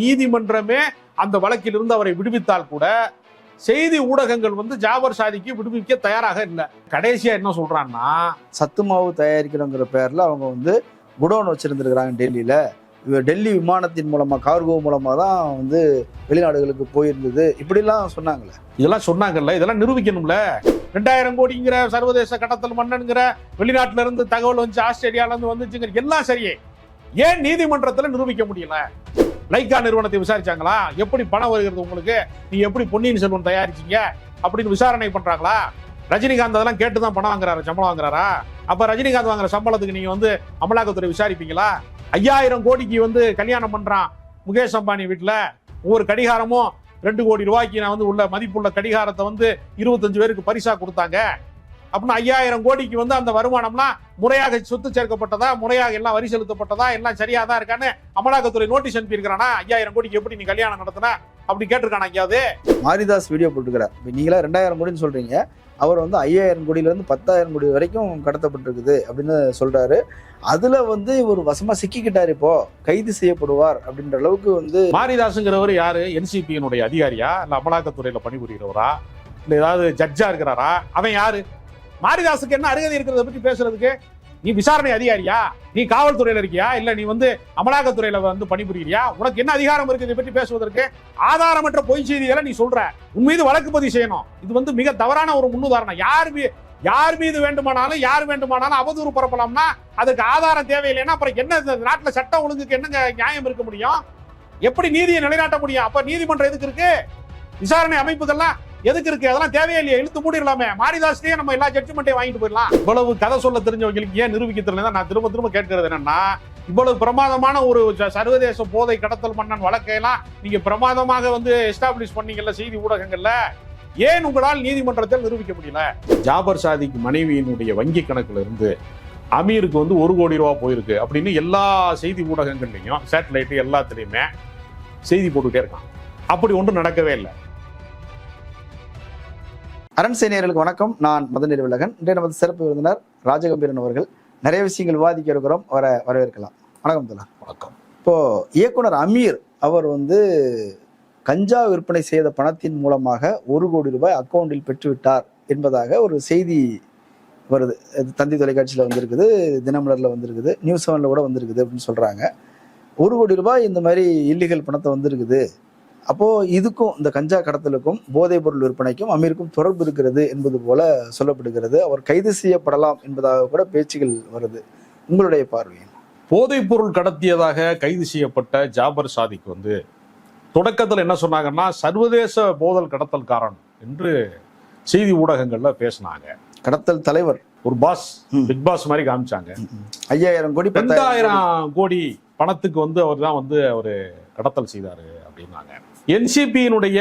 நீதிமன்றமே அந்த வழக்கிலிருந்து அவரை விடுவித்தால் கூட செய்தி ஊடகங்கள் வந்து ஜாபர் சாதிக்கு விடுவிக்க தயாராக இல்லை. கடைசியா என்ன சொல்றான்னா சத்து மாவு தயாரிக்கிறோங்கிற பேர்ல அவங்க வந்து குடோன் வச்சிருந்துருக்கிறாங்க டெல்லியில. டெல்லி விமானத்தின் மூலமா கார்கோ மூலமா தான் வந்து வெளிநாடுகளுக்கு போயிருந்தது. இப்படிலாம் சொன்னாங்களே. இதெல்லாம் சொன்னாங்கல்ல இதெல்லாம் நிரூபிக்கணும்ல. ரெண்டாயிரம் கோடிங்கிற சர்வதேச கடத்தல் மன்னனுங்கிற வெளிநாட்டுல இருந்து தகவல் வந்து ஆஸ்திரேலியால இருந்து வந்துச்சுங்கிற எல்லாம் சரியே. ஏன் நீதிமன்றத்துல நிரூபிக்க முடியல? லைக்கா நிறுவனத்தை விசாரிச்சாங்களா? எப்படி பணம் வருகிறது உங்களுக்கு? நீ எப்படி பொன்னியின் செல்வன் தயாரிச்சீங்க? அப்படின்னு விசாரணை பண்றாங்களா? ரஜினிகாந்த் அதெல்லாம் கேட்டு தான் பணம் வாங்குறாரு? சம்பளம் வாங்குறாரா? அப்ப ரஜினிகாந்த் வாங்குற சம்பளத்துக்கு நீங்க வந்து அமலாக்கத்துறை விசாரிப்பீங்களா? ஐயாயிரம் கோடிக்கு வந்து கல்யாணம் பண்றான் முகேஷ் அம்பானி வீட்டுல ஒவ்வொரு கடிகாரமும் ரெண்டு கோடி ரூபாய்க்கு நான் வந்து உள்ள மதிப்புள்ள கடிகாரத்தை வந்து இருபத்தஞ்சு பேருக்கு பரிசா கொடுத்தாங்க. அப்படின்னா ஐயாயிரம் கோடிக்கு வந்து அந்த வருமானம்லாம் முறையாக சொத்து சேர்க்கப்பட்டதா முறையாக எல்லாம் வரி செலுத்தப்பட்டதா எல்லாம் சரியா தான் இருக்கான்னு அமலாக்கத்துறை நோட்டீஸ் அனுப்பியிருக்கிறானா? ஐயாயிரம் கோடிக்கு எப்படி நீ கல்யாணம் நடத்தின? அப்படி கேட்டிருக்கானா எங்கேயாவது மாரிதாஸ் வீடியோ போட்டுக்கிறார் நீங்களா ரெண்டாயிரம் கோடின்னு சொல்றீங்க. அவர் வந்து ஐயாயிரம் கோடியில இருந்து பத்தாயிரம் கோடி வரைக்கும் கடத்தப்பட்டிருக்குது அப்படின்னு சொல்றாரு. அதுல வந்து இவர் வசமா சிக்கிக்கிட்டார் இப்போ. கைது செய்யப்படுவார் அப்படின்ற அளவுக்கு வந்து மாரிதாசுங்கிறவர் யாரு? என்சிபியினுடைய அதிகாரியா? இல்ல அமலாக்கத்துறையில பணிபுரிகிறவரா? இல்ல ஏதாவது ஜட்ஜா இருக்கிறாரா? அவன் யாரு? மாரிதாசுக்கு என்ன அருகதை இருக்கிறத பத்தி பேசுறதுக்கு நீ விசாரணை அதிகாரியா? நீ காவல்துறையில இருக்கியா? இல்ல நீ வந்து அமலாக்கத்துறையில வந்து பணிபுரிகிறியா? உனக்கு என்ன அதிகாரம் இருக்கு இதை பற்றி பேசுவதற்கு? ஆதாரமற்ற பொய் செய்திகளை நீ சொல்ற. உன் மீது வழக்கு பதிவு செய்யணும். இது வந்து மிக தவறான ஒரு முன்னுதாரணம். யார் யார் மீது வேண்டுமானாலும் யார் வேண்டுமானாலும் அவதூறு பரப்பலாம்னா அதுக்கு ஆதாரம் தேவையில்லைன்னா அப்புறம் என்ன இந்த நாட்டில் சட்டம் ஒழுங்குக்கு என்னங்க நியாயம் இருக்க முடியும்? எப்படி நீதியை நிலைநாட்ட முடியும்? அப்ப நீதிமன்றம் எதுக்கு இருக்கு? விசாரணை அமைப்புகள்லாம் எதுக்கு இருக்கு? அதெல்லாம் தேவையில்லையே இழுத்து மூடிடலாமே. மாரிதாஸ்லயே நம்ம எல்லா ஜட்ஜ்மெண்ட்டையும் வாங்கிட்டு போயிடலாம். இவ்வளவு கதை சொல்ல தெரிஞ்சவங்களுக்கு ஏன் நிரூபிக்க தெரியல நான் திரும்ப திரும்ப கேட்கிறது என்னன்னா இவ்வளவு பிரமாதமான ஒரு ச- சர்வதேச போதை கடத்தல் மன்னன் வழக்கையெல்லாம் நீங்க பிரமாதமாக வந்து எஸ்டாப்ளிஷ் பண்ணீங்கல்ல செய்தி ஊடகங்கள்ல. ஏன் உங்களால் நீதிமன்றத்தில் நிரூபிக்க முடியல? ஜாபர் சாதிக்கு மனைவியினுடைய வங்கி கணக்குல இருந்து அமீருக்கு வந்து ஒரு கோடி ரூபா போயிருக்கு அப்படின்னு எல்லா செய்தி ஊடகங்கள்லையும் சேட்டலைட்டு எல்லாத்துலேயுமே செய்தி போட்டுக்கிட்டே இருக்கான். அப்படி ஒன்றும் நடக்கவே இல்லை. அரண் சேனியர்களுக்கு வணக்கம். நான் மதநீர் விலகன் இன்றைய நமது சிறப்பு விருந்தினர் ராஜகம்பீரன் அவர்கள். நிறைய விஷயங்கள் விவாதிக்க இருக்கிறோம். வர வரவேற்கலாம். வணக்கம் தலா வணக்கம். இப்போ இயக்குனர் அமீர் அவர் வந்து கஞ்சா விற்பனை செய்த பணத்தின் மூலமாக ஒரு கோடி ரூபாய் அக்கௌண்டில் பெற்றுவிட்டார் என்பதாக ஒரு செய்தி வருது. தந்தி தொலைக்காட்சியில் வந்திருக்குது. தினமலரில் வந்திருக்குது. நியூஸ் செவனில் கூட வந்திருக்குது அப்படின்னு சொல்கிறாங்க ஒரு கோடி ரூபாய் இந்த மாதிரி இல்லீகல் பணத்தை வந்திருக்குது. அப்போது இதுக்கும் இந்த கஞ்சா கடத்தலுக்கும் போதைப் பொருள் விற்பனைக்கும் அமீருக்கும் தொடர்பு இருக்கிறது என்பது போல சொல்லப்படுகிறது. அவர் கைது செய்யப்படலாம் என்பதாக கூட பேச்சுகள் வருது. உங்களுடைய பார்வை போதைப் பொருள் கடத்தியதாக கைது செய்யப்பட்ட ஜாபர் சாதிக் வந்து தொடக்கத்தில் என்ன சொன்னாங்கன்னா சர்வதேச போதல் கடத்தல்காரன் என்று செய்தி ஊடகங்கள்ல பேசினாங்க. கடத்தல் தலைவர். ஒரு பாஸ். பிக் பாஸ் மாதிரி காமிச்சாங்க. ஐயாயிரம் கோடி பத்தாயிரம் ரெண்டாயிரம் கோடி பணத்துக்கு வந்து அவர் தான் வந்து அவர் கடத்தல் செய்தாரு அப்படின்னாங்க. என்சிபியினுடைய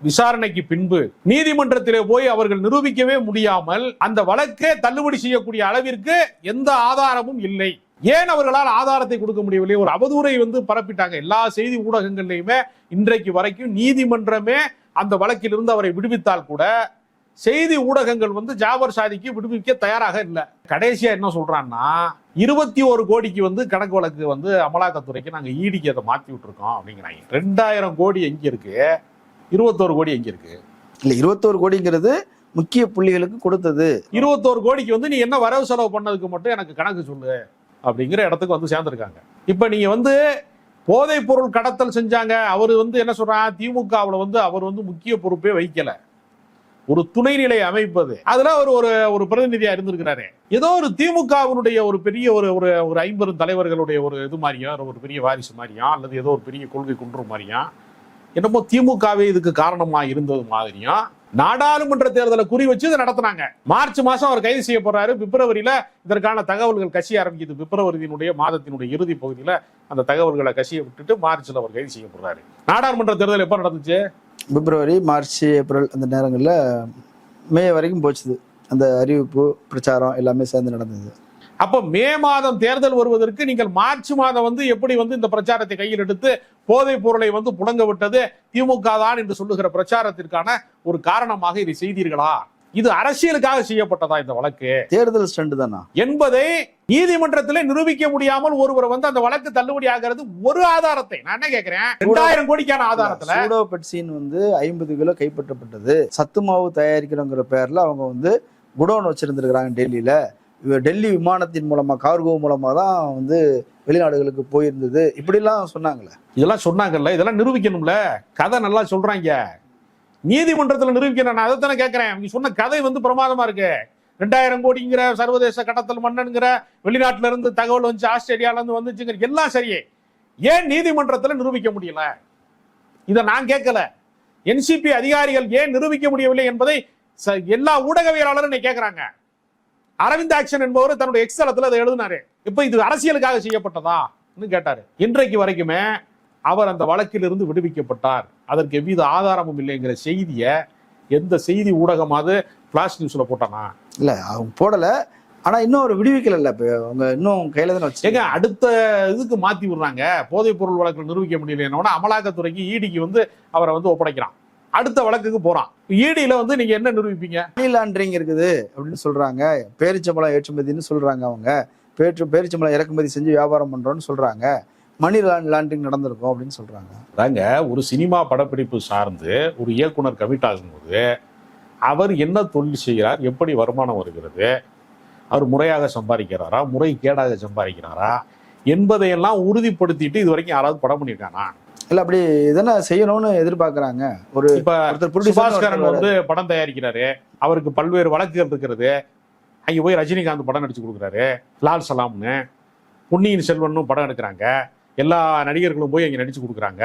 விசாரணைக்கு பின்பு நீதிமன்றத்திலே போய் அவர்கள் நிரூபிக்கவே முடியாமல் அந்த வழக்கை தள்ளுபடி செய்யக்கூடிய அளவிற்கு எந்த ஆதாரமும் இல்லை. ஏன் அவர்களால் ஆதாரத்தை கொடுக்க முடியவில்லை? ஒரு அவதூறை வந்து பரப்பிட்டாங்க. எல்லா செய்தி ஊடகங்கள்லையுமே இன்றைக்கு வரைக்கும் நீதிமன்றமே அந்த வழக்கிலிருந்து அவரை விடுவித்தால் கூட செய்தி ஊடகங்கள் வந்து ஜாபர் சாதிக்கு விடுவிக்க தயாராக இல்லை. கடைசியா என்ன சொல்றான்னா இருபத்தி ஒரு கோடிக்கு வந்து கணக்கு வழக்கு வந்து அமலாக்கத்துறைக்கு நாங்க ஈடிக்கு அதை மாத்தி விட்டுருக்கோம் அப்படிங்கிறாங்க. ரெண்டாயிரம் கோடி எங்க இருக்கு? இருபத்தோரு கோடி எங்க இருக்கு? இல்ல இருபத்தோரு கோடிங்கிறது முக்கிய புள்ளிகளுக்கு கொடுத்தது. இருபத்தோரு கோடிக்கு வந்து நீ என்ன வரவு செலவு பண்ணதுக்கு மட்டும் எனக்கு கணக்கு சொல்லு அப்படிங்கிற இடத்துக்கு வந்து சேர்ந்திருக்காங்க. இப்ப நீங்க வந்து போதைப் பொருள் கடத்தல் செஞ்சாங்க. அவர் வந்து என்ன சொல்றான் திமுகவுல வந்து அவர் வந்து முக்கிய பொறுப்பே வைக்கல ஒரு துணைநிலை அமைப்பது. அதுல அவர் ஒரு ஒரு பிரதிநிதியா இருந்திருக்கிறாரு. ஏதோ ஒரு திமுகவினுடைய ஒரு பெரிய ஒரு ஒரு ஒரு ஐம்பெரும் தலைவர்களுடைய ஒரு இது மாதிரியும் ஒரு பெரிய வாரிசு மாதிரியும் அல்லது ஏதோ ஒரு பெரிய கொள்கை குன்று மாதிரியும் என்னமோ திமுகவே இதுக்கு காரணமா இருந்தது மாதிரியும் நாடாளுமன்ற தேர்தலை குறி வச்சு இதை நடத்தினாங்க. மார்ச் மாசம் அவர் கைது செய்யப்படுறாரு பிப்ரவரியில இதற்கான தகவல்கள் கசிய ஆரம்பிக்குது. பிப்ரவரியினுடைய மாதத்தினுடைய இறுதி பகுதியில அந்த தகவல்களை கசிய விட்டுட்டு மார்ச்ல அவர் கைது செய்யப்படுறாரு நாடாளுமன்ற தேர்தல் எப்ப நடந்துச்சு? பிப்ரவரி மார்ச் ஏப்ரல் அந்த நேரங்களில் மே வரைக்கும் போச்சுது. அந்த அறிவிப்பு பிரச்சாரம் எல்லாமே சேர்ந்து நடந்தது. அப்போ மே மாதம் தேர்தல் வருவதற்கு நீங்கள் மார்ச் மாதம் வந்து எப்படி வந்து இந்த பிரச்சாரத்தை கையில் எடுத்து போதைப் பொருளை வந்து புடங்க விட்டது திமுக தான் என்று சொல்லுகிற பிரச்சாரத்திற்கான ஒரு காரணமாக இதை செய்தீர்களா? இது அரசியலுக்காக செய்யப்பட்டதா இந்த வழக்கு? தேர்தல் ஸ்டண்ட் தானா? என்பதை நீதிமன்றத்திலே நிரூபிக்க முடியாமல் ஒருவர் வந்து அந்த வழக்கு தள்ளுபடி ஆகிறது ஒரு ஆதாரத்தை. நான் என்ன கேட்கிறேன் ரெண்டாயிரம் கோடிக்கான ஆதாரத்துல சூடோ பெட்சின் வந்து ஐம்பது கிலோ கைப்பற்றப்பட்டது. சத்து மாவு தயாரிக்கிறோங்கிற பேர்ல அவங்க வந்து குடோன் வச்சிருந்திருக்கிறாங்க டெல்லியில. டெல்லி விமானத்தின் மூலமா கார்கோ மூலமா தான் வந்து வெளிநாடுகளுக்கு போயிருந்தது. இப்படிலாம் சொன்னாங்களே. இதெல்லாம் சொன்னாங்கல்ல இதெல்லாம் நிரூபிக்கணும்ல. கதை நல்லா சொல்றாங்க. நீதிமன்றத்தில் நிரூபிக்கிறேன் நான். அதைத்தானே கேட்கிறேன் நீ சொன்ன கதை வந்து பிரமாதமா இருக்கு. ரெண்டாயிரம் கோடிங்கிற சர்வதேச கடத்தல் மன்னனுங்கிற வெளிநாட்டுல இருந்து தகவல் வந்து ஆஸ்திரேலியால இருந்து வந்துச்சுங்கிற எல்லாம் சரியே. ஏன் நீதிமன்றத்தில் நிரூபிக்க முடியல? இதை நான் கேட்கல என்சிபி அதிகாரிகள் ஏன் நிரூபிக்க முடியவில்லை என்பதை ச- எல்லா ஊடகவியலாளரும் இன்னைக்கு கேட்குறாங்க அரவிந்த் ஆக்ஷன் என்பவர் தன்னுடைய எக்ஸலத்தில் அதை எழுதினாரு. இப்போ இது அரசியலுக்காக செய்யப்பட்டதா? கேட்டாரு. இன்றைக்கு வரைக்குமே அவர் அந்த வழக்கிலிருந்து விடுவிக்கப்பட்டார். அதற்கு எவ்வித ஆதாரமும் இல்லைங்கிற செய்தியை எந்த செய்தி ஊடகமாவது பிளாஷ் நியூஸ்ல போட்டானா? இல்ல அவங்க போடல. ஆனா இன்னும் அவர் விடுவிக்கல இப்ப அவங்க இன்னும் கையில தானே ஏங்க வச்சு அடுத்த இதுக்கு மாத்தி விடுறாங்க. போதைப் பொருள் வழக்கில் நிரூபிக்க முடியலன்னா அமலாக்கத்துறைக்கு ஈடிக்கு வந்து அவரை வந்து ஒப்படைக்கிறான். அடுத்த வழக்குக்கு போறான். ஈடியில வந்து நீங்க என்ன நிரூபிப்பீங்க? மணி லாண்டரிங் இருக்குது அப்படின்னு சொல்றாங்க. பேரிச்சம்பழம் ஏற்றுமதின்னு சொல்றாங்க அவங்க. பேற்று பேரிச்சம்பழம் இறக்குமதி செஞ்சு வியாபாரம் பண்றோம்னு சொல்றாங்க. மணி லாண்டரிங் நடந்திருக்கும் அப்படின்னு சொல்றாங்க. அதாங்க ஒரு சினிமா படப்பிடிப்பு சார்ந்து ஒரு இயக்குனர் கமிட் ஆகும்போது அவர் என்ன தொழில் செய்கிறார் எப்படி வருமானம் வருகிறது அவர் முறையாக சம்பாதிக்கிறாரா முறை கேடாக சம்பாதிக்கிறாரா என்பதையெல்லாம் உறுதிப்படுத்திட்டு இது வரைக்கும் யாராவது படம் பண்ணியிருக்கானா? இல்ல அப்படி இதென்ன செய்யணும்னு எதிர்பார்க்கறாங்க. ஒரு ஒருத்தர் வந்து படம் தயாரிக்கிறாரு அவருக்கு பல்வேறு வழக்குகள் இருக்கிறது. அங்க போய் ரஜினிகாந்த் படம் நடிச்சு கொடுக்குறாரு லால் சலாம்னு பொன்னியின் செல்வனும் படம் எடுக்கிறாங்க. எல்லா நடிகர்களும் போய் இங்கே நடித்து கொடுக்குறாங்க.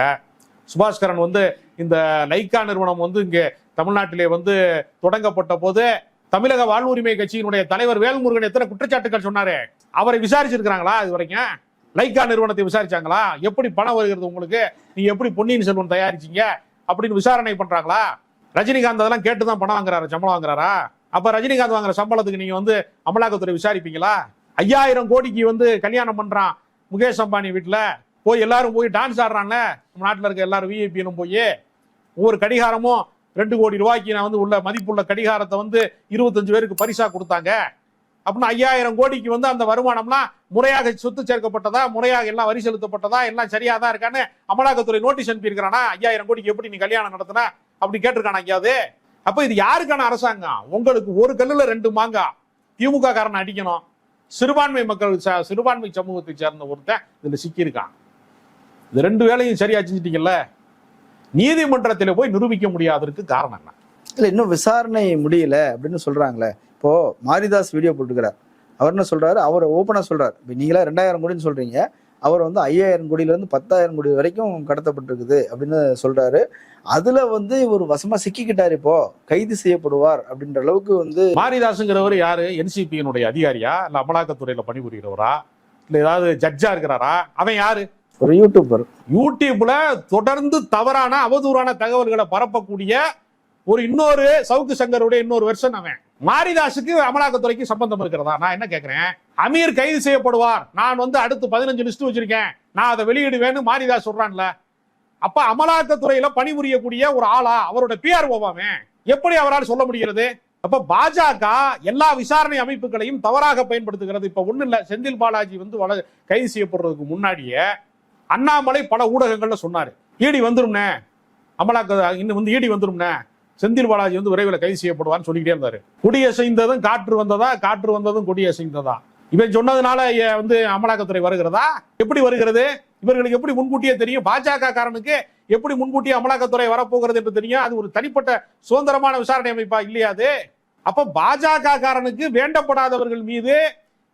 சுபாஸ்கரன் வந்து இந்த லைக்கா நிறுவனம் வந்து இங்கே தமிழ்நாட்டிலே வந்து தொடங்கப்பட்ட போது தமிழக வாழ்வுரிமை கட்சியினுடைய தலைவர் வேல்முருகன் எத்தனை குற்றச்சாட்டுகள் சொன்னாரு? அவரை விசாரிச்சிருக்கிறாங்களா இது வரைக்கும் லைக்கா நிறுவனத்தை விசாரிச்சாங்களா? எப்படி பணம் வருகிறது உங்களுக்கு? நீ எப்படி பொன்னியின் செல்வன் தயாரிச்சீங்க? அப்படின்னு விசாரணை பண்றாங்களா? ரஜினிகாந்த் அதெல்லாம் கேட்டு தான் பணம் வாங்குறாரு? சம்பளம் வாங்குறாரா? அப்ப ரஜினிகாந்த் வாங்குற சம்பளத்துக்கு நீங்க வந்து அமலாக்கத்துறை விசாரிப்பீங்களா? ஐயாயிரம் கோடிக்கு வந்து கல்யாணம் பண்றான் முகேஷ் அம்பானி வீட்டில் போய் எல்லாரும் போய் டான்ஸ் ஆடுறாங்க. நம்ம நாட்டில் இருக்க எல்லாரும் விஐபியும் போய் ஒவ்வொரு கடிகாரமும் ரெண்டு கோடி ரூபாய்க்கு நான் வந்து உள்ள மதிப்புள்ள கடிகாரத்தை வந்து இருபத்தஞ்சு பேருக்கு பரிசா கொடுத்தாங்க. அப்படின்னா ஐயாயிரம் கோடிக்கு வந்து அந்த வருமானம்லாம் முறையாக சொத்து சேர்க்கப்பட்டதா முறையாக எல்லாம் வரி செலுத்தப்பட்டதா எல்லாம் சரியா தான் இருக்கான்னு அமலாக்கத்துறை நோட்டீஸ் அனுப்பியிருக்கிறானா? ஐயாயிரம் கோடிக்கு எப்படி நீ கல்யாணம் நடத்தின? அப்படி கேட்டிருக்கானா ஐயாவது அப்போ இது யாருக்கான அரசாங்கம்? உங்களுக்கு ஒரு கல்லுல ரெண்டு மாங்கா. திமுக காரனை அடிக்கணும். சிறுபான்மை மக்கள் ச- சிறுபான்மை சமூகத்தை சேர்ந்த ஒருத்தன் இதில் சிக்கியிருக்கான். இது ரெண்டு வேலையும் சரியா செஞ்சிட்டீங்கல்ல நீதிமன்றத்தில் போய் நிரூபிக்க முடியாததுக்கு காரணம் என்ன? இல்லை இன்னும் விசாரணை முடியல அப்படின்னு சொல்றாங்களே. இப்போ மாரிதாஸ் வீடியோ போட்டுக்கிறார் அவர் என்ன சொல்றாரு? அவர் ஓப்பனாக சொல்றாரு. இப்போ நீங்களா ரெண்டாயிரம் கோடின்னு சொல்றீங்க. அவர் வந்து ஐயாயிரம் கோடியில இருந்து பத்தாயிரம் கோடி வரைக்கும் கடத்தப்பட்டிருக்குது அப்படின்னு சொல்றாரு. அதுல வந்து இவர் வசமா சிக்கிக்கிட்டாரு இப்போ. கைது செய்யப்படுவார் அப்படின்ற அளவுக்கு வந்து மாரிதாசுங்கிறவர் யாரு? என்சிபியினுடைய அதிகாரியா? இல்ல அமலாக்கத்துறையில பணிபுரிகிறவரா? இல்ல ஏதாவது ஜட்ஜா இருக்கிறாரா? அவன் யாரு? ஒரு யூடியூபர் யூடியூப்ல தொடர்ந்து தவறான அவதூறான தகவல்களை பரப்பக்கூடிய ஒரு இன்னொரு சவுக்கு சங்கருடைய இன்னொரு வெர்ஷன் அவன். மாரிதாஸுக்கு அமலாக்கத்துறைக்கு சம்பந்தம் இருக்கிறதா? நான் என்ன கேக்குறேன்? அமீர் கைது செய்யப்படுவார். நான் வந்து அடுத்து பதினஞ்சு லிஸ்ட் வச்சிருக்கேன். நான் அதை வெளியிடுவேன்னு மாரிதாஸ் சொல்றான்ல. அப்ப அமலாக்கத்துறையில பணிபுரியக்கூடிய ஒரு ஆளா அவரோட பிஆர் ஓவாமே எப்படி அவரால் சொல்ல முடிகிறது? அப்ப பாஜக எல்லா விசாரணை அமைப்புகளையும் தவறாக பயன்படுத்துகிறது. இப்ப ஒண்ணு இல்ல செந்தில் பாலாஜி வந்து வள- கைது செய்யப்படுறதுக்கு முன்னாடியே அண்ணாமலை பல ஊடகங்கள்ல சொன்னாரு. ஈடி வந்துரும்னே. அமலாக்க இன்னும் வந்து ஈடி வந்துரும்னே. செந்தில் பாலாஜி வந்து விரைவில் கைது செய்யப்படுவான்னு சொல்லிக்கிட்டே இருந்தாரு. கொடியசைந்ததும் காற்று வந்ததா? காற்று வந்ததும் கொடியசைந்ததா இவன் சொன்னதுனால வந்து அமலாக்கத்துறை வருகிறதா? எப்படி வருகிறது? இவர்களுக்கு எப்படி முன்கூட்டியே தெரியும்? பாஜக காரனுக்கு எப்படி முன்கூட்டியே அமலாக்கத்துறை வரப்போகிறது என்று தெரியும்? அது ஒரு தனிப்பட்ட சுதந்திரமான விசாரணை அமைப்பா இல்லையா அது? அப்ப பாஜக காரனுக்கு வேண்டப்படாதவர்கள் மீது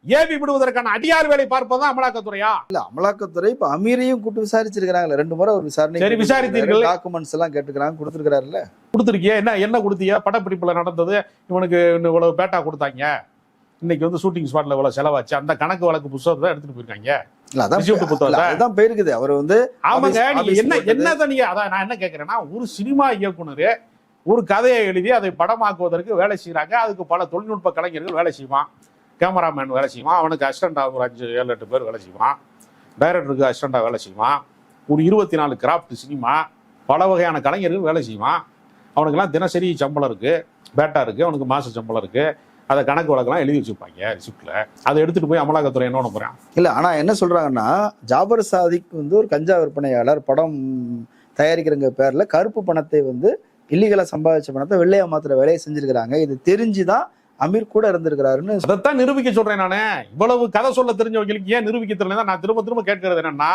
ஏவி விடுவதற்கான அடியார் வேலை பார்ப்பதுதான் அமலாக்கத்துறையா? இல்ல அமலாக்கத்துறை இப்ப அமீரையும் கூட்டு விசாரிச்சிருக்கிறாங்களே. ரெண்டு முறை ஒரு விசாரணை சரி, விசாரித்தீர்கள். டாக்குமெண்ட்ஸ் எல்லாம் கேட்டுக்கிறாங்க கொடுத்துருக்காருல்ல கொடுத்துருக்கிய? என்ன என்ன கொடுத்திய? படப்பிடிப்புல நடந்தது. இவனுக்கு இன்னும் இவ்வளவு பேட்டா கொடுத்தாங்க. இன்னைக்கு வந்து ஷூட்டிங் ஸ்பாட்ல இவ்வளவு செலவாச்சு. அந்த கணக்கு வழக்கு புத்தகத்தை எடுத்துட்டு போயிருக்காங்க. அதான் போயிருக்குது. அவர் வந்து ஆமாங்க நீங்க என்ன போட்டது. என்னதை நீங்க அதான் நான் என்ன கேட்கிறேன்னா ஒரு சினிமா இயக்குனர் ஒரு கதையை எழுதி அதை படமாக்குவதற்கு வேலை செய்யறாங்க அதுக்கு பல தொழில்நுட்ப கலைஞர்கள் வேலை செய்வான். கேமராமேன் வேலை செய்வான். அவனுக்கு அசிஸ்டண்டாக ஒரு அஞ்சு ஏழு எட்டு பேர் வேலை செய்வான். டைரக்டருக்கு அசிஸ்டண்டாக வேலை செய்வான். ஒரு இருபத்தி நாலு கிராஃப்ட் சினிமா பல வகையான கலைஞர்கள் வேலை செய்வான். அவனுக்கெல்லாம் தினசரி சம்பளம் இருக்கு. பேட்டா இருக்கு. அவனுக்கு மாச சம்பளம் இருக்கு. அதை கணக்கு வழக்கெல்லாம் எழுதி வச்சுப்பாங்க ரிசிப்ட்ல அதை எடுத்துட்டு போய் அமலாக்கத்துறை என்ன பண்ண போறான்? இல்ல ஆனா என்ன சொல்றாங்கன்னா ஜாபர் சாதிக் வந்து ஒரு கஞ்சா விற்பனையாளர் படம் தயாரிக்கிறங்க பேர்ல கருப்பு பணத்தை வந்து இல்லீகலா சம்பாதிச்ச பணத்தை வெள்ளையா மாத்துற வேலையை செஞ்சிருக்கிறாங்க. இது தெரிஞ்சுதான் அமீர் கூட இருந்திருக்கிறாருன்னு அதைத்தான் நிரூபிக்க சொல்றேன் நானு. இவ்வளவு கதை சொல்ல தெரிஞ்சவங்களுக்கு ஏன் நிரூபிக்க தெரியல நான் திரும்ப திரும்ப கேட்கறது என்னன்னா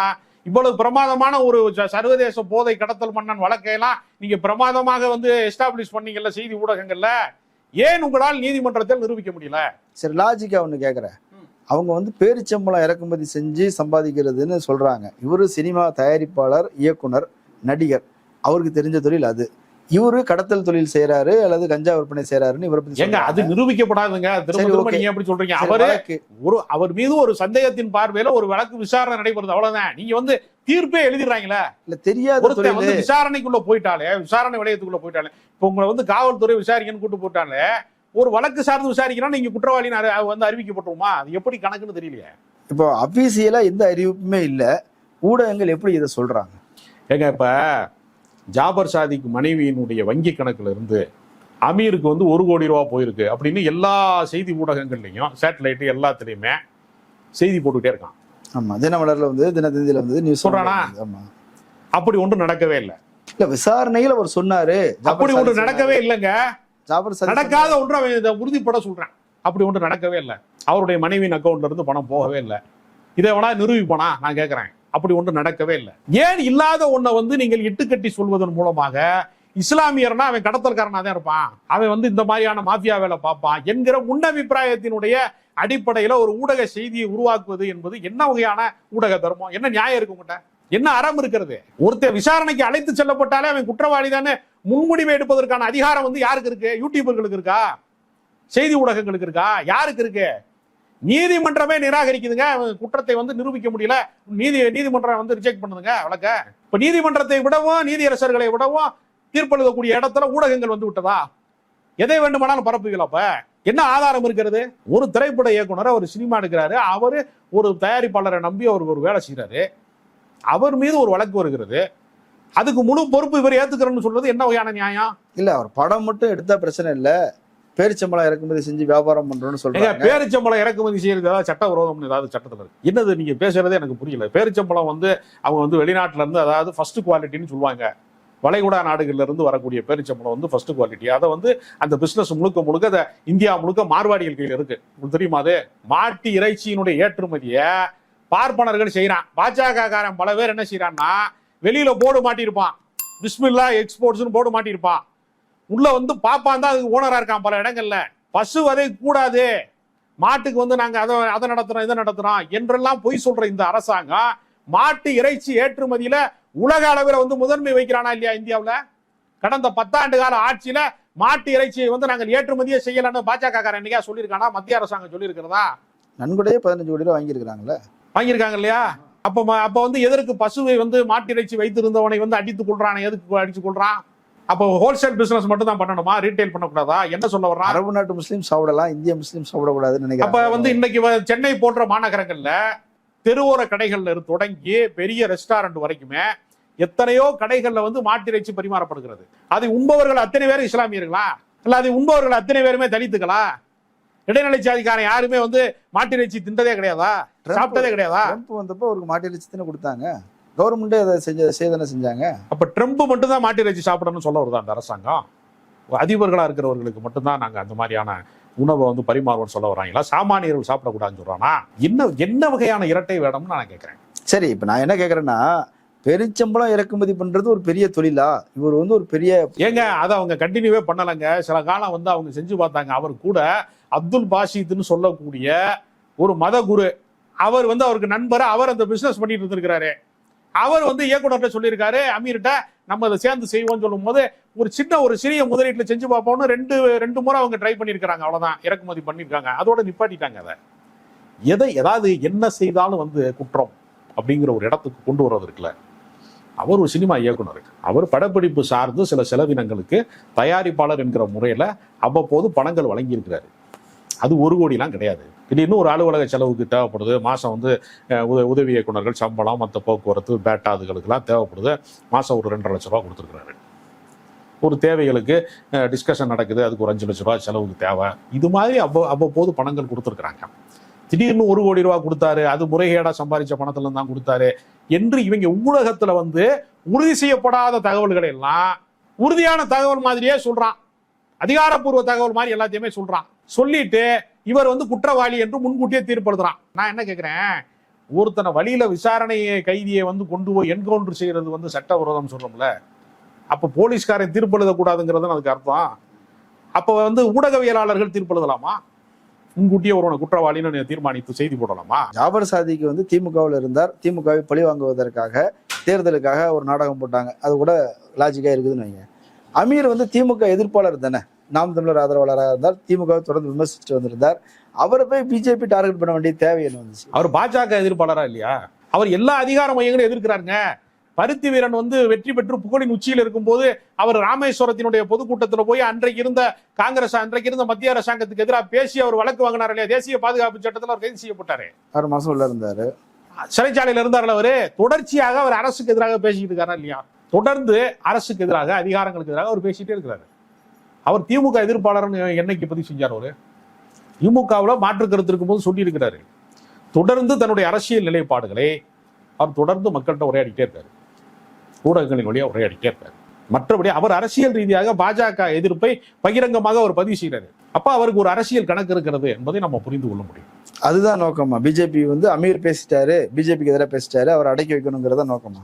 இவ்வளவு பிரமாதமான ஒரு சர்வதேச போதை கடத்தல் மன்னன் வழக்கையெல்லாம் நீங்க பிரமாதமாக வந்து எஸ்டாப்ளிஷ் பண்ணீங்கல்ல செய்தி ஊடகங்கள்ல. ஏன் உங்களால் நீதிமன்றத்தில் நிரூபிக்க முடியல? சரி லாஜிக்கா ஒண்ணு கேக்குறேன். அவங்க வந்து பேரிச்சம்பளம் இறக்குமதி செஞ்சு சம்பாதிக்கிறதுன்னு சொல்றாங்க. இவரு சினிமா தயாரிப்பாளர் இயக்குனர் நடிகர். அவருக்கு தெரிஞ்ச தொழில் அது. இவரு கடத்தல் தொழில் செய்யறாரு அல்லது கஞ்சா விற்பனை செய்யறாருன்னு இவரை பத்தி ஏங்க அது. நிரூபிக்கப்படாதுங்க. திரும்ப திரும்ப. நீங்க எப்படி சொல்றீங்க? அவரு. ஒரு அவர் மீது ஒரு சந்தேகத்தின் பார்வையில ஒரு வழக்கு விசாரணை நடைபெறுது. அவ்வளவுதான். நீங்க வந்து தீர்ப்பே எழுதிடுறாங்களே. இல்ல தெரியாத வந்து விசாரணைக்குள்ள போயிட்டாலே விசாரணை வளையத்துக்குள்ள போயிட்டாலே இப்போ உங்களை வந்து காவல்துறை விசாரிக்கன்னு கூட்டு போட்டாலே ஒரு வழக்கு சார்ந்து விசாரிக்கிறா நீங்க குற்றவாளின்னு வந்து அறிவிக்கப்பட்டுருமா? அது எப்படி கணக்குன்னு தெரியலையே. இப்போ அபிஷியலா எந்த அறிவிப்புமே இல்ல. ஊடகங்கள் எப்படி இதை சொல்றாங்க? ஏங்க இப்ப ஜாபர் சாதிக் மனைவியினுடைய வங்கி கணக்குல இருந்து அமீருக்கு வந்து ஒரு கோடி ரூபா போயிருக்கு அப்படின்னு எல்லா செய்தி ஊடகங்கள்லையும் சேட்டலைட் எல்லாத்துலயுமே செய்தி போட்டுக்கிட்டே இருக்கான். ஆமா தினமலர்ல வந்து தினத்தந்தியில வந்து நியூஸ் சொல்றானா? ஆமா. அப்படி ஒன்று நடக்கவே இல்லை. இல்ல விசாரணையில அவர் சொன்னாரு. அப்படி ஒன்று. நடக்கவே இல்லைங்க. நடக்காத ஒன்று அவன் உறுதிப்பட சொல்றான். அப்படி ஒன்று நடக்கவே இல்லை. அவருடைய மனைவியின் அக்கௌண்ட்ல இருந்து பணம் போகவே இல்லை. இதை வேணா நிரூபிப்பானா? நான் கேட்கிறேன் அப்படி ஒன்று நடக்கவே இல்லை. ஏன் இல்லாத ஒன்றை வந்து நீங்கள் இட்டுக்கட்டி சொல்வதன் மூலமாக இஸ்லாமியர்னா அவன் கடத்தல்காரனா தான் இருப்பான். அவன் வந்து இந்த மாதிரியான மாஃபியா வேலை பார்ப்பான் என்கிற முன்னபிப்பிராயத்தினுடைய அடிப்படையில் ஒரு ஊடக செய்தியை உருவாக்குவது என்பது என்ன வகையான ஊடக தர்மம்? என்ன நியாயம் இருக்கு உங்கள்கிட்ட என்ன அறம் இருக்கிறது? ஒருத்தர் விசாரணைக்கு அழைத்து செல்லப்பட்டாலே அவன் குற்றவாளி தானே முன்முடிவு எடுப்பதற்கான அதிகாரம் வந்து யாருக்கு இருக்கு? யூடியூபர்களுக்கு இருக்கா? செய்தி ஊடகங்களுக்கு இருக்கா? யாருக்கு இருக்கு? நீதிமன்றமே நிராகரிக்குதுங்க. குற்றத்தை வந்து நிரூபிக்க முடியல. நீதி நீதிமன்றம் வந்து ரிஜெக்ட் பண்ணுதுங்க வழக்க. இப்ப நீதிமன்றத்தை விடவும் நீதியரசர்களை விடவும் தீர்ப்பெழுதக்கூடிய இடத்துல ஊடகங்கள் வந்து விட்டதா? எதை வேண்டுமானாலும் பரப்புவீங்களா அப்ப? என்ன ஆதாரம் இருக்கிறது? ஒரு திரைப்பட இயக்குனர் அவர் சினிமா எடுக்கிறாரு. அவரு ஒரு தயாரிப்பாளரை நம்பி அவர் ஒரு வேலை செய்யறாரு அவர் மீது ஒரு வழக்கு வருகிறது. அதுக்கு முழு பொறுப்பு இவர் ஏத்துக்கிறேன்னு சொல்றது என்ன வகையான நியாயம்? இல்ல அவர் படம் மட்டும் எடுத்தா பிரச்சனை இல்லை. பேரிச்சம்பளம் இறக்குமதி செஞ்சு வியாபாரம் பண்றோம்னு சொல்றாங்க. பேரிச்சம்பளம் இறக்குமதி செய்யறது ஏதாவது சட்ட விரோதம்னு ஏதாவது சட்டத்தில் இருக்கு என்னது நீங்க பேசுறதே எனக்கு புரியல. பேரிச்சம்பளம் வந்து அவங்க வந்து வெளிநாட்டுல இருந்து அதாவது ஃபர்ஸ்ட் குவாலிட்டின்னு சொல்லுவாங்க. வளைகுடா நாடுகள்ல இருந்து வரக்கூடிய பேரிச்சம்பளம் வந்து ஃபர்ஸ்ட் குவாலிட்டி அதை வந்து அந்த பிசினஸ் முழுக்க முழுக்க அதை இந்தியா முழுக்க மார்வாடிகள் கையில் இருக்கு. உங்களுக்கு தெரியுமா அது? மாட்டு இறைச்சியினுடைய ஏற்றுமதியை பார்ப்பனர்கள் செய்யறான். பாஜக காரன் பல பேர் என்ன செய்யறான்னா வெளியில போர்டு மாட்டியிருப்பான். பிஸ்மில்லா எக்ஸ்போர்ட்ஸ்னு போர்டு மாட்டியிருப்பான். உள்ள வந்து பாப்பான் தான் அதுக்கு ஓனரா இருக்கான் பல இடங்கள்ல. பசு வதை கூடாது. மாட்டுக்கு வந்து நாங்க அதை அதை நடத்துறோம் இதை நடத்துறோம் என்றெல்லாம் பொய் சொல்ற இந்த அரசாங்கம் மாட்டு இறைச்சி ஏற்றுமதியில உலக அளவில் வந்து முதன்மை வைக்கிறானா இல்லையா இந்தியாவுல? கடந்த பத்தாண்டு கால ஆட்சியில மாட்டு இறைச்சியை வந்து நாங்கள் ஏற்றுமதியே செய்யலன்னு பாஜக காரன் என்னைக்கா சொல்லியிருக்கானா? மத்திய அரசாங்கம் சொல்லியிருக்கிறதா? நன்கொடையே பதினஞ்சு கோடி ரூபாய் வாங்கியிருக்கிறாங்கல்ல வாங்கியிருக்காங்க இல்லையா? அப்ப அப்ப வந்து எதற்கு பசுவை வந்து மாட்டு இறைச்சி வைத்திருந்தவனை வந்து அடித்து கொள்றான்? எதுக்கு அடிச்சு கொள்றான்? அப்போ ஹோல்சேல் பிசினஸ் மட்டும் தான் பண்ணணுமா? ரீட்டைல் பண்ணக்கூடாதா? என்ன சொல்ல வர்றான்? அரபு நாட்டு முஸ்லீம் சாப்பிடலாம் இந்திய முஸ்லீம் சாப்பிடக்கூடாதுன்னு அப்ப நினைக்கிறேன் வந்து இன்னைக்கு சென்னை போன்ற மாநகரங்கள்ல தெருவோர கடைகள்ல இருந்து தொடங்கி பெரிய ரெஸ்டாரண்ட் வரைக்குமே எத்தனையோ கடைகள்ல வந்து மாட்டிறைச்சி பரிமாறப்படுகிறது. அதை உண்பவர்கள் அத்தனை பேரும் இஸ்லாமியர்களா? இல்ல அதை உண்பவர்கள் அத்தனை பேருமே தலித்துகளா இடைநிலை சாதிக்காரன் யாருமே வந்து மாட்டிறைச்சி தின்றதே கிடையாதா? சாப்பிட்டதே கிடையாதா? வந்தப்போ அவருக்கு மாட்டு இறைச்சி தானே கொடுத்தாங்க. கவர்மெண்டே அதை செஞ்ச செய்தானே செஞ்சாங்க? அப்ப ட்ரம்ப் மட்டும் தான் மாட்டிறைச்சி சாப்பிடணும்னு சொல்ல வருதா அந்த அரசாங்கம்? அதிபர்களா இருக்கிறவர்களுக்கு மட்டும்தான் நாங்க அந்த மாதிரியான உணவை வந்து பரிமாறுவோம்னு சொல்ல வராங்களா? சாமானியர்கள் சாப்பிடக்கூடாதுன்னு சொல்றானா? என்ன என்ன வகையான இரட்டை வேடம்னு நான் கேட்கிறேன் சரி இப்ப நான் என்ன கேக்குறேன்னா பெருச்சம்பளம் இறக்குமதி பண்றது ஒரு பெரிய தொழிலா? இவர் வந்து ஒரு பெரிய ஏங்க அதை அவங்க கண்டினியூவே பண்ணலைங்க. சில காலம் வந்து அவங்க செஞ்சு பார்த்தாங்க. அவர் கூட அப்துல் பாஷித்னு சொல்லக்கூடிய ஒரு மத குரு. அவர் வந்து அவருக்கு நண்பர் அவர் அந்த பிசினஸ் பண்ணிட்டு இருந்திருக்கிறாரு. அவர் வந்து இயக்குனர்கிட்ட சொல்லியிருக்காரு அமீர்கிட்ட நம்ம அதை சேர்ந்து செய்வோம்னு சொல்லும் போது ஒரு சின்ன ஒரு சிறிய முதலீட்டுல செஞ்சு பார்ப்போம்னு ரெண்டு ரெண்டு முறை அவங்க ட்ரை பண்ணியிருக்கிறாங்க. அவ்வளவுதான். இறக்குமதி பண்ணியிருக்காங்க. அதோட நிப்பாட்டிட்டாங்க அதை. எதை ஏதாவது என்ன செய்தாலும் வந்து குற்றம் அப்படிங்கிற ஒரு இடத்துக்கு கொண்டு வர்றது இருக்குல்ல. அவர் ஒரு சினிமா இயக்குனர். அவர் படப்பிடிப்பு சார்ந்து சில செலவினங்களுக்கு தயாரிப்பாளர் என்கிற முறையில் அவ்வப்போது பணங்கள் வழங்கியிருக்கிறாரு. அது ஒரு கோடிலாம் கிடையாது. திடீர்னு ஒரு அலுவலக செலவுக்கு தேவைப்படுது. மாதம் வந்து உத உதவி இயக்குனர்கள் சம்பளம் மற்ற போக்குவரத்து பேட்டா அதுகளுக்கெல்லாம் தேவைப்படுது. மாதம் ஒரு ரெண்டரை லட்ச ரூபா கொடுத்துருக்குறாரு. ஒரு தேவைகளுக்கு டிஸ்கஷன் நடக்குது. அதுக்கு ஒரு அஞ்சு லட்ச ரூபா செலவுக்கு தேவை. இது மாதிரி அவ்வ அவ்வப்போது பணங்கள் கொடுத்துருக்குறாங்க. திடீர்னு ஒரு கோடி ரூபா கொடுத்தாரு. அது முறைகேடாக சம்பாதிச்ச பணத்துல தான் கொடுத்தாரு என்று இவங்க ஊடகத்தில் வந்து உறுதி செய்யப்படாத தகவல்களை எல்லாம் உறுதியான தகவல் மாதிரியே சொல்றான். அதிகாரப்பூர்வ தகவல் மாதிரி எல்லாத்தையுமே சொல்றான். சொல்லிட்டு இவர் வந்து குற்றவாளி என்று முன்கூட்டியே தீர்ப்படுத்துறான் நான் என்ன கேட்கிறேன் ஒருத்தனை வழியில விசாரணையை கைதியை வந்து கொண்டு போய் என்கவுண்டர் செய்யறது வந்து சட்டவிரோதம் சொல்றோம்ல. அப்ப போலீஸ்காரன் தீர்ப்பெழுத கூடாதுங்கிறது அதுக்கு அர்த்தம். அப்ப வந்து ஊடகவியலாளர்கள் தீர்ப்பெழுதலாமா? முன்கூட்டியே ஒருவனை குற்றவாளின்னு தீர்மானித்து செய்தி போடலாமா? ஜாபர் சாதிக்கு வந்து திமுகவில் இருந்தார். திமுகவை பழி வாங்குவதற்காக தேர்தலுக்காக ஒரு நாடகம் போட்டாங்க. அது கூட லாஜிக்கா இருக்குதுன்னு வைங்க. அமீர் வந்து திமுக எதிர்ப்பாளர் தானே? நாம் தமிழர் ஆதரவாளராக இருந்தார். திமுகவை தொடர்ந்து விமர்சிச்சுட்டு வந்திருந்தார். அவரை போய் பிஜேபி டார்கெட் பண்ண வேண்டிய தேவை என்ன வந்துச்சு? அவர் பாஜக எதிர்ப்பாளரா இல்லையா? அவர் எல்லா அதிகார மையங்களும் எதிர்க்கிறாருங்க. பருத்தி வீரன் வந்து வெற்றி பெற்று புகழின் உச்சியில் இருக்கும்போது அவர் ராமேஸ்வரத்தினுடைய பொதுக்கூட்டத்தில் போய் அன்றைக்கு இருந்த காங்கிரஸ் அன்றைக்கு இருந்த மத்திய அரசாங்கத்துக்கு எதிராக பேசி அவர் வழக்கு வாங்கினார் இல்லையா? தேசிய பாதுகாப்பு சட்டத்தில் அவர் கைது செய்யப்பட்டாரு. ஆறு மாசம் உள்ள இருந்தாரு. சிறைச்சாலையில் இருந்தார்கள் அவரு. தொடர்ச்சியாக அவர் அரசுக்கு எதிராக பேசிக்கிட்டு இருக்காரா இல்லையா? தொடர்ந்து அரசுக்கு எதிராக அதிகாரங்களுக்கு எதிராக அவர் பேசிட்டே இருக்கிறாரு. அவர் திமுக எதிர்ப்பாளர்னு என்னைக்கு பதிவு செஞ்சார் அவரு? திமுகவில் மாற்று கருத்து இருக்கும்போது போது சொல்லியிருக்கிறாரு. தொடர்ந்து தன்னுடைய அரசியல் நிலைப்பாடுகளை அவர் தொடர்ந்து மக்கள்கிட்ட உரையாடிட்டே இருக்காரு. ஊடகங்களின் வழியாக உரையாடிட்டே இருக்காரு. மற்றபடி அவர் அரசியல் ரீதியாக பாஜக எதிர்ப்பை பகிரங்கமாக அவர் பதிவு செய்கிறாரு. அப்போ அவருக்கு ஒரு அரசியல் கணக்கு இருக்கிறது என்பதை நம்ம புரிந்து கொள்ள முடியும். அதுதான் நோக்கமா பிஜேபி வந்து அமீர் பேசிட்டாரு பிஜேபிக்கு எதிராக பேசிட்டாரு அவர் அடக்கி வைக்கணுங்கிறத நோக்கமா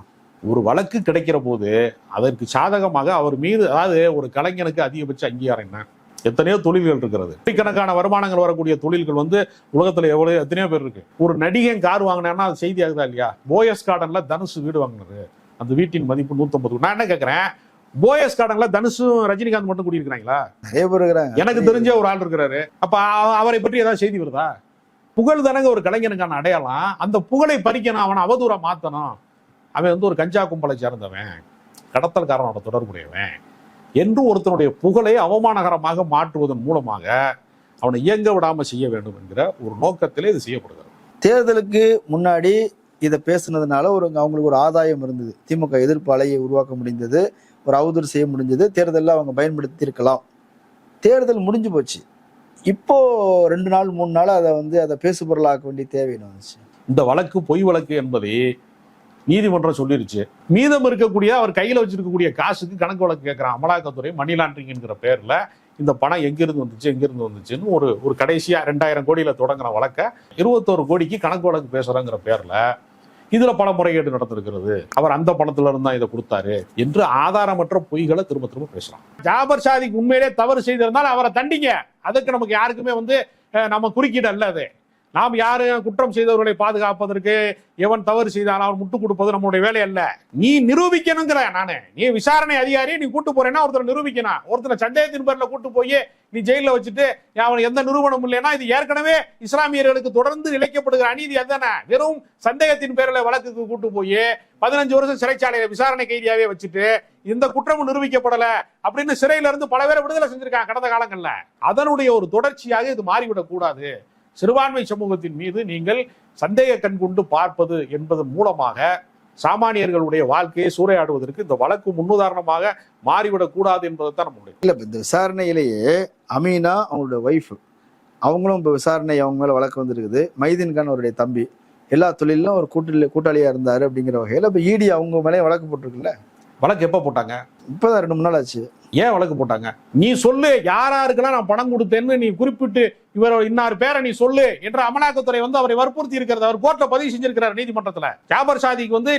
ஒரு வழக்கு கிடைக்கிற போது அதற்கு சாதகமாக அவர் மீது அதாவது ஒரு கலைஞனுக்கு அதிகபட்ச அங்கீகாரம் என்ன? எத்தனையோ தொழில்கள் இருக்கிறது. கோடிக்கணக்கான வருமானங்கள் வரக்கூடிய தொழில்கள் வந்து உலகத்துல எவ்வளவு எத்தனையோ பேர் இருக்கு. ஒரு நடிகன் கார் வாங்கினா அது செய்தி ஆகுதா இல்லையா? போயஸ் கார்டன்ல தனுஷ் வீடு வாங்கினாரு அந்த வீட்டின் மதிப்பு 150 நான் என்ன கேட்கிறேன் போயஸ் கார்டன்ல தனுஷும் ரஜினிகாந்த் மட்டும் குடியிருக்கிறாங்களா? நிறைய பேர் இருக்கிறாங்க. எனக்கு தெரிஞ்ச ஒரு ஆள் இருக்கிறாரு. அப்ப அவரை பற்றி ஏதாவது செய்தி வருதா? புகழ் தானங்க ஒரு கலைஞனுக்கான அடையாளம். அந்த புகழை பறிக்கணும் அவனை அவதூறா மாத்தணும். அவன் வந்து ஒரு கஞ்சா கும்பலை சேர்ந்தவன். கடத்தல்காரனோட தொடர்புடையவன். என்று ஒருத்தனுடைய புகழை அவமானகரமாக மாற்றுவதன் மூலமாக அவனை இயங்க விடாம செய்ய வேண்டும் என்கிற ஒரு நோக்கத்திலே இது செய்யப்படுகிறது. தேர்தலுக்கு முன்னாடி இதை பேசுனதுனால ஒரு அவங்களுக்கு ஒரு ஆதாயம் இருந்தது. திமுக எதிர்ப்பு அலையை உருவாக்க முடிந்தது ஒரு அவதூறு செய்ய முடிஞ்சது தேர்தலில் அவங்க பயன்படுத்தி இருக்கலாம் தேர்தல் முடிஞ்சு போச்சு. இப்போ ரெண்டு நாள் மூணு நாள் அதை வந்து அதை பேசு பொருளாக்க வேண்டிய தேவை என்ன வந்துச்சு? இந்த வழக்கு பொய் வழக்கு என்பதை நீதிமன்றம் சொல்லிருச்சு. மீதம் இருக்கக்கூடிய அவர் கையில் வச்சிருக்கக்கூடிய காசுக்கு கணக்கு வழக்கு கேட்குற அமலாக்கத்துறை மணி லாண்டரிங் பேரில் இந்த பணம் எங்கிருந்து வந்துச்சு எங்கிருந்து வந்துச்சுன்னு ஒரு ஒரு கடைசியாக ரெண்டாயிரம் கோடியில் தொடங்குற வழக்க இருபத்தோரு கோடிக்கு கணக்கு வழக்கு பேசுறங்கிற பேரில் இதில் பல முறைகேடு நடந்திருக்கிறது. அவர் அந்த பணத்துல இருந்து தான் இதை கொடுத்தாரு என்று ஆதாரமற்ற பொய்களை திரும்ப திரும்ப பேசுறான். ஜாபர் சாதிக்கு உண்மையிலே தவறு செய்திருந்தால் அவரை தண்டிங்க. அதுக்கு நமக்கு யாருக்குமே வந்து நம்ம குறுக்கீடு அல்ல அது. நாம் யாரும் குற்றம் செய்தவர்களை பாதுகாப்பதற்கு எவன் தவறு செய்தால் அவன் முட்டு கொடுப்பது நம்மளுடைய வேலை அல்ல. நீ நிரூபிக்கணுங்கிற நானு. நீ விசாரணை அதிகாரி நீ கூட்டு போறேன்னா ஒருத்தரை நிரூபிக்கணும். ஒருத்தர் சந்தேகத்தின் பேர்ல கூட்டு போய் நீ ஜெயில வச்சுட்டு அவன் எந்த நிரூபணம் இல்லைன்னா இது ஏற்கனவே இஸ்லாமியர்களுக்கு தொடர்ந்து இழைக்கப்படுகிற அநீதி அதுதானே. வெறும் சந்தேகத்தின் பேர்ல வழக்குக்கு கூட்டு போய் பதினஞ்சு வருஷம் சிறைச்சாலையில விசாரணை கைதியாவே வச்சுட்டு இந்த குற்றமும் நிரூபிக்கப்படல அப்படின்னு சிறையில இருந்து பல பேரை விடுதலை செஞ்சிருக்காங்க கடந்த காலங்கள்ல. அதனுடைய ஒரு தொடர்ச்சியாக இது மாறிவிடக் கூடாது சிறுபான்மை சமூகத்தின் மீது நீங்கள் சந்தேக கண் கொண்டு பார்ப்பது என்பதன் மூலமாக சாமானியர்களுடைய வாழ்க்கையை சூறையாடுவதற்கு இந்த வழக்கு முன்னுதாரணமாக மாறிவிடக் கூடாது என்பதைத்தான் நம்முடைய இல்ல இந்த விசாரணையிலேயே அமீனா அவங்களோட ஒய்ஃப் அவங்களும் இப்போ விசாரணை அவங்க மேல வழக்கு வந்திருக்குது. மைதீன் கான் அவருடைய தம்பி எல்லா தொழிலும் ஒரு கூட்டணி கூட்டாளியா இருந்தாரு அப்படிங்கிற வகையில இப்ப இடி அவங்க மேலே வழக்கு போட்டிருக்குல்ல? வழக்கு எப்ப போட்டாங்க? இப்பதான் ரெண்டு மூணு நாள் ஆச்சு. ஏன் வழக்கு போட்டாங்க? நீ சொல்லு யாராருக்கெல்லாம் நான் பணம் கொடுத்தேன்னு நீ குறிப்பிட்டு இவர் இன்னார் பேரை நீ சொல்லு என்ற அமலாக்கத்துறை வந்து அவரை வற்புறுத்தி இருக்கிறது. அவர் கோர்ட்ல பதிவு செஞ்சிருக்கிறார் நீதிமன்றத்துல. ஜாபர் சாதிக்கு வந்து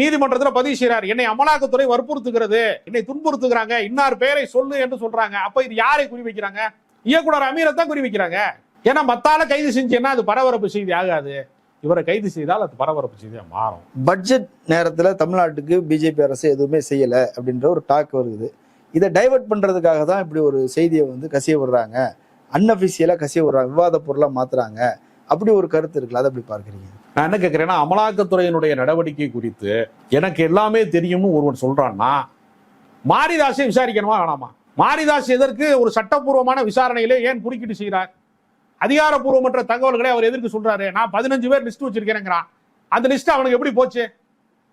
நீதிமன்றத்துல பதிவு செய்யறார் என்னை அமலாக்கத்துறை வற்புறுத்துகிறது. என்னை துன்புறுத்துகிறாங்க. இன்னார் பேரை சொல்லு என்று சொல்றாங்க. அப்ப இது யாரை குறிவைக்கிறாங்க இயக்குனர் அமீரை தான் குறிவைக்கிறாங்க ஏன்னா மத்தால கைது செஞ்சேன்னா அது பரபரப்பு செய்தி ஆகாது. இவரை கைது செய்தால் அது பரபரப்பு செய்தியாக மாறும். பட்ஜெட் நேரத்தில் தமிழ்நாட்டுக்கு பிஜேபி அரசு எதுவுமே செய்யலை அப்படின்ற ஒரு டாக் வருது. இதை டைவர்ட் பண்ணுறதுக்காக தான் இப்படி ஒரு செய்தியை வந்து கசிய விடுறாங்க அன்அஃபிஷியலாக கசிய விடுறாங்க விவாத பொருளாக மாற்றுறாங்க அப்படி ஒரு கருத்து இருக்குல்ல அதை எப்படி பார்க்குறீங்க? நான் என்ன கேட்குறேன்னா அமலாக்கத்துறையினுடைய நடவடிக்கை குறித்து எனக்கு எல்லாமே தெரியும்னு ஒருவன் சொல்கிறான்னா மாரிதாஸை விசாரிக்கணுமா வேணாமா? மாரிதாஸ் எதற்கு ஒரு சட்டப்பூர்வமான விசாரணையிலே ஏன் குறுக்கீடு செய்கிறார்? அதிகாரப்பூர்வமற்ற தகவல்களை அவர் எதற்கு சொல்றாரு. நான் பதினஞ்சு பேர் லிஸ்ட் வச்சிருக்கிறேங்கிறான். அந்த லிஸ்ட் அவனுக்கு எப்படி போச்சு?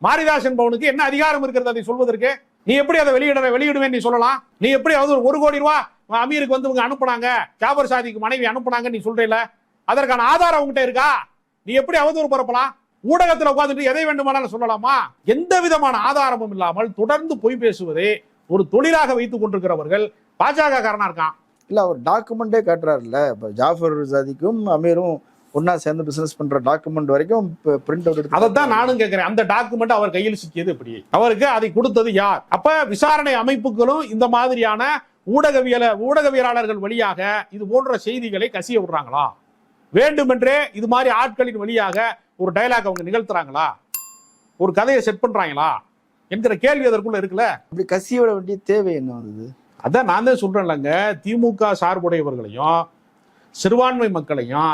மாரிதாஸ் என்பவனுக்கு என்ன அதிகாரம் இருக்கிறது அதை சொல்வதற்கு? நீ எப்படி அதை வெளியிட வெளியிடுவேன் நீ சொல்லலாம். நீ எப்படி அதாவது ஒரு கோடி ரூபா அமீருக்கு வந்து இவங்க அனுப்புனாங்க. ஜாபர் சாதிக்கு மனைவி அனுப்புனாங்க நீ சொல்றீல அதற்கான ஆதாரம் உங்ககிட்ட இருக்கா? நீ எப்படி அவதூறு பரப்பலாம்? ஊடகத்தில் உட்காந்துட்டு எதை வேண்டுமானாலும் சொல்லலாமா? எந்த விதமான ஆதாரமும் இல்லாமல் தொடர்ந்து பொய் பேசுவதே ஒரு தொழிலாக வைத்துக் கொண்டிருக்கிறவர்கள் பாஜக காரனா இருக்கான். இல்ல அவர் டாக்குமெண்டே காட்டுறாருல்ல. இப்ப ஜாஃபர் சாதிக்கும் அமீரும் ஒண்ணா சேர்ந்து பிசினஸ் பண்ற டாக்குமெண்ட் வரைக்கும் பிரிண்ட் அவுட் எடுத்து அதைத்தான் நானும் கேட்கிறேன் அந்த டாக்குமெண்ட் அவர் கையில் சிக்கியது எப்படி அவருக்கு அதை கொடுத்தது யார்? அப்ப விசாரணை அமைப்புகளும் இந்த மாதிரியான ஊடகவியல ஊடகவியலாளர்கள் வழியாக இது போன்ற செய்திகளை கசிய விடுறாங்களா? வேண்டுமென்றே இது மாதிரி ஆட்களின் வழியாக ஒரு டயலாக் அவங்க நிகழ்த்துறாங்களா? ஒரு கதையை செட் பண்றாங்களா? என்கிற கேள்வி அதற்குள்ள இருக்குல்ல? அப்படி கசிய விட வேண்டிய தேவை என்ன வந்தது அதான் நான் தான் சொல்றேன்லங்க. திமுக சார்புடையவர்களையும் சிறுபான்மை மக்களையும்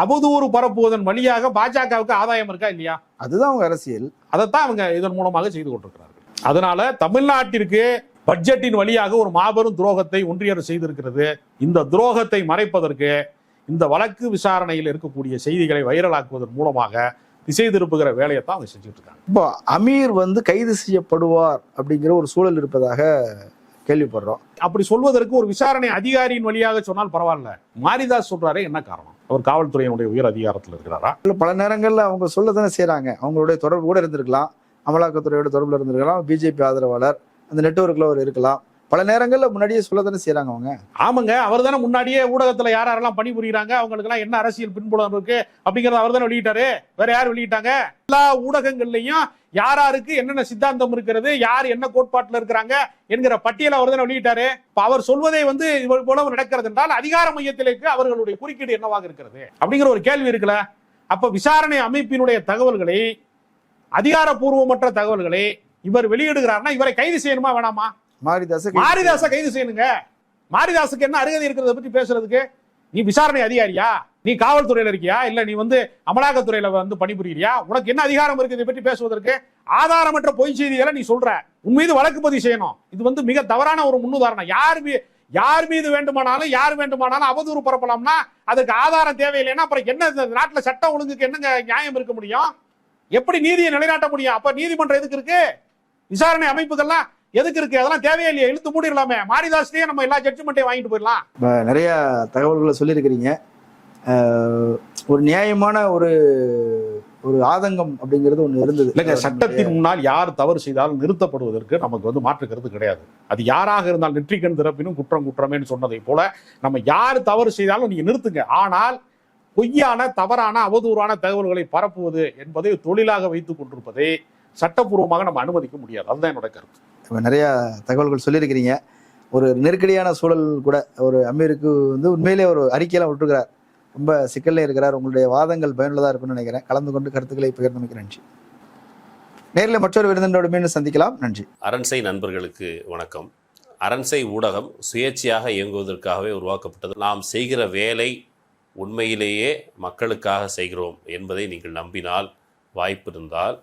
அவதூறு பரப்புவதன் வழியாக பாஜகவுக்கு ஆதாயம் இருக்கா இல்லையா? அதுதான் அவங்க அரசியல். அதைத்தான் அவங்க இதன் மூலமாக செய்து கொண்டிருக்கிறார்கள். அதனால தமிழ்நாட்டிற்கு பட்ஜெட்டின் வழியாக ஒரு மாபெரும் துரோகத்தை ஒன்றிய அரசு செய்திருக்கிறது. இந்த துரோகத்தை மறைப்பதற்கு இந்த வழக்கு விசாரணையில் இருக்கக்கூடிய செய்திகளை வைரலாக்குவதன் மூலமாக திசை திருப்புகிற வேலையை தான் அவங்க செஞ்சுட்டு இருக்காங்க இப்போ அமீர் வந்து கைது செய்யப்படுவார் அப்படிங்கிற ஒரு சூழல் இருப்பதாக கேள்விப்படுறோம். அப்படி சொல்வதற்கு ஒரு விசாரணை அதிகாரியின் வழியாக சொன்னால் பரவாயில்ல. மாரிதாஸ் சொல்றாரே என்ன காரணம்? அவர் காவல்துறையினுடைய உயர் அதிகாரத்தில் இருக்கிறாரா? இல்லை பல நேரங்களில் அவங்க சொல்ல தானே அவங்களுடைய தொடர்பு கூட இருந்திருக்கலாம். அமலாக்கத்துறையோட தொடர்பில் இருந்திருக்கலாம். பிஜேபி ஆதரவாளர் அந்த நெட்ஒர்க்கில் அவர் இருக்கலாம். பல நேரங்களில் முன்னாடியே சொல்ல தானே செய்கிறாங்க அவங்க? ஆமாங்க அவர் தானே முன்னாடியே ஊடகத்தில் யார் யாரெல்லாம் பணிபுரிகிறாங்க அவங்களுக்குலாம் என்ன அரசியல் பின்புலம் இருக்கு அப்படிங்கிறத அவர் தானே வெளியிட்டாரு. வேற யார் வெளியிட்டாங்க? எல்லா ஊடகங்கள்லையும் யார் யாருக்கு என்னென்ன சித்தாந்தம் இருக்கிறது யார் என்ன கோட்பாட்டில் இருக்கிறாங்க என்கிற பட்டியலை அவர் தானே வெளியிட்டாரு. இப்போ அவர் சொல்வதை வந்து இவ்வளவு போல நடக்கிறது என்றால் அதிகார மையத்திலேக்கு அவர்களுடைய குறுக்கீடு என்னவாக இருக்கிறது அப்படிங்கிற ஒரு கேள்வி இருக்குல்ல? அப்போ விசாரணை அமைப்பினுடைய தகவல்களை அதிகாரப்பூர்வமற்ற தகவல்களை இவர் வெளியிடுகிறார்னா இவரை கைது செய்யணுமா வேணாமா? மாரிதாச மாரிதாச கைது செய்யணுங்க. மாரிதாசுக்கு என்ன அருகதை இருக்கிறத பத்தி பேசுறதுக்கு நீ விசாரணை அதிகாரியா? நீ காவல்துறையில இருக்கியா? இல்ல நீ வந்து அமலாக்கத்துறையில வந்து பணிபுரியறியா? உனக்கு என்ன அதிகாரம் இருக்கு இதை பற்றி பேசுவதற்கு? ஆதாரமற்ற பொய் செய்திகளை நீ சொல்ற. உன் மீது வழக்கு பதிவு செய்யணும். இது வந்து மிக தவறான ஒரு முன்னுதாரணம். யார் யார் மீது வேண்டுமானாலும் யார் வேண்டுமானாலும் அவதூறு பரப்பலாம்னா அதுக்கு ஆதாரம் தேவையில்லைன்னா அப்புறம் என்ன இந்த நாட்டுல சட்டம் ஒழுங்குக்கு என்னங்க நியாயம் இருக்க முடியும்? எப்படி நீதியை நிலைநாட்ட முடியும்? அப்ப நீதிமன்றம் எதுக்கு இருக்கு? விசாரணை அமைப்புகள்லாம் எதுக்கு இருக்கு? அதெல்லாம் தேவையில்லையே இழுத்து மூடிடலாமே. மாரிதாஸ்லயே நம்ம எல்லா ஜட்ஜ்மெண்ட்டையும் வாங்கிட்டு போயிடலாம். நிறைய தகவல்களை சொல்லியிருக்கிறீங்க. ஒரு நியாயமான ஒரு ஒரு ஆதங்கம் அப்படிங்கிறது ஒண்ணு இருந்தது. இல்லைங்க சட்டத்தின் முன்னால் யார் தவறு செய்தாலும் நிறுத்தப்படுவதற்கு நமக்கு வந்து மாற்று கருத்து கிடையாது. அது யாராக இருந்தால் நெற்றிக்கண் திறப்பினும் குற்றம் குற்றமேன்னு சொன்னதை போல நம்ம யார் தவறு செய்தாலும் நீங்க நிறுத்துங்க. ஆனால் பொய்யான தவறான அவதூறான தகவல்களை பரப்புவது என்பதை தொழிலாக வைத்துக் கொண்டிருப்பதை சட்டப்பூர்வமாக நம்ம அனுமதிக்க முடியாது. அதுதான் என்னோட கருத்து. இப்ப நிறைய தகவல்கள் சொல்லியிருக்கிறீங்க. ஒரு நெருக்கடியான சூழல் கூட ஒரு அமீருக்கு வந்து உண்மையிலே ஒரு அறிக்கையெல்லாம் விட்டுருக்கிறார். ரொம்ப சிக்கல்ல இருக்கிறார். உங்களுடைய வாதங்கள் பயனுள்ளதா இருக்கும்னு நினைக்கிறேன். கலந்து கொண்டு கருத்துக்களை பகிர்ந்தமைக்கு நன்றி. நேரில் மற்றொரு விருந்தினோடு மீண்டும் சந்திக்கலாம். நன்றி. அரண்சை நண்பர்களுக்கு வணக்கம். அரண்சை ஊடகம் சுயேட்சையாக இயங்குவதற்காகவே உருவாக்கப்பட்டது. நாம் செய்கிற வேலை உண்மையிலேயே மக்களுக்காக செய்கிறோம் என்பதை நீங்கள் நம்பினால் வாய்ப்பு இருந்தால்